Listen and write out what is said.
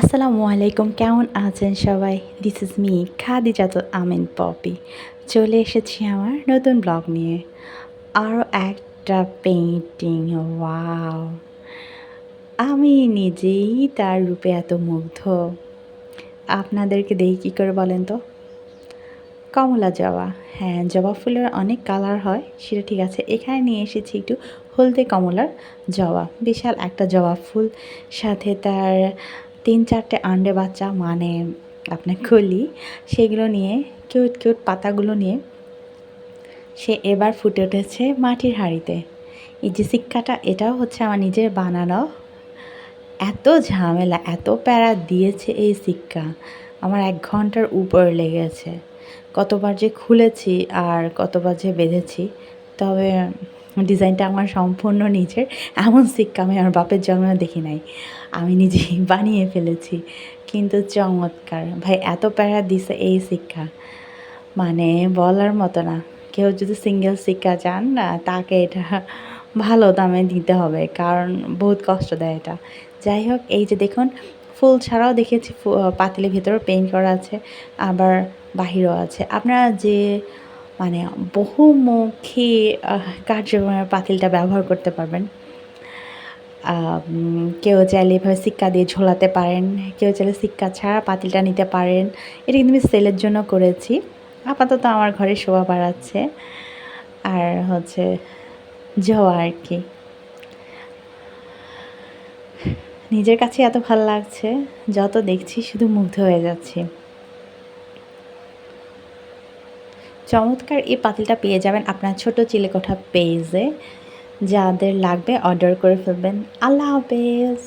আসসালামু আলাইকুম, কেমন আছেন সবাই? This is me Khadijatul Amin Popy. চলে এসেছি আমার নতুন ব্লগ নিয়ে। আরও একটা পেইন্টিং ওয়াও আমি নিজেই তার রূপে এত মুগ্ধ। আপনাদেরকে দেখি কী করে বলেন তো? কমলা জবা। হ্যাঁ জবা ফুলের অনেক কালার হয়, সেটা ঠিক আছে। এখানে নিয়ে এসেছি একটু হলদে কমলার জবা। বিশাল একটা জবা ফুল। সাথে তার তিন চারটে আন্ডে বাচ্চা মানে আপনার কলি সেগুলো নিয়ে, কিউট কিউট পাতাগুলো নিয়ে, সে এবার ফুটে উঠেছে মাটির হাঁড়িতে। এই যে শিক্ষাটা এটাও হচ্ছে আমার নিজের বানানো। এত ঝামেলা, এত প্যারা দিয়েছে এই শিক্ষা আমার এক ঘণ্টার উপর লেগেছে। কতবার যে খুলেছি আর কতবার যে বেঁধেছি, তবে ডিজাইনটা আমার সম্পূর্ণ নিজের। এমন শিক্ষা আমি আমার বাপের জন্মে দেখি নাই। আমি নিজেই বানিয়ে ফেলেছি। কিন্তু চমৎকার। ভাই, এত প্যারা দিছে এই শিক্ষা মানে বলার মতো না। কেউ যদি সিঙ্গেল শিক্ষা চান না তাকে এটা ভালো দামে দিতে হবে। কারণ বহুত কষ্ট দেয় এটা। যাই হোক, এই যে দেখুন, ফুল ছাড়াও দেখেছি পাতিলের ভেতরেও পেইন্ট করা আছে, আবার বাহিরও আছে। আপনারা যে মানে বহুমুখী কার্যক্রমের পাতিলটা ব্যবহার করতে পারবেন। কেউ চাইলে এভাবে সিক্কা দিয়ে ঝোলাতে পারেন, কেউ চাইলে সিক্কা ছাড়া পাতিলটা নিতে পারেন। এটা কিন্তু আমি সেলের জন্য করেছি। আপাতত আমার ঘরে শোভা বাড়াচ্ছে। আর হচ্ছে জোয়া আর কি। নিজের কাছে এত ভালো লাগছে, যত দেখছি শুধু মুগ্ধ হয়ে যাচ্ছি। চমৎকার এই পাতিলটা পেয়ে যাবেন আপনার ছোট চিলেকোঠা পেজে। যাদের লাগবে অর্ডার করে ফেলবেন। আল্লাহ হাফেজ।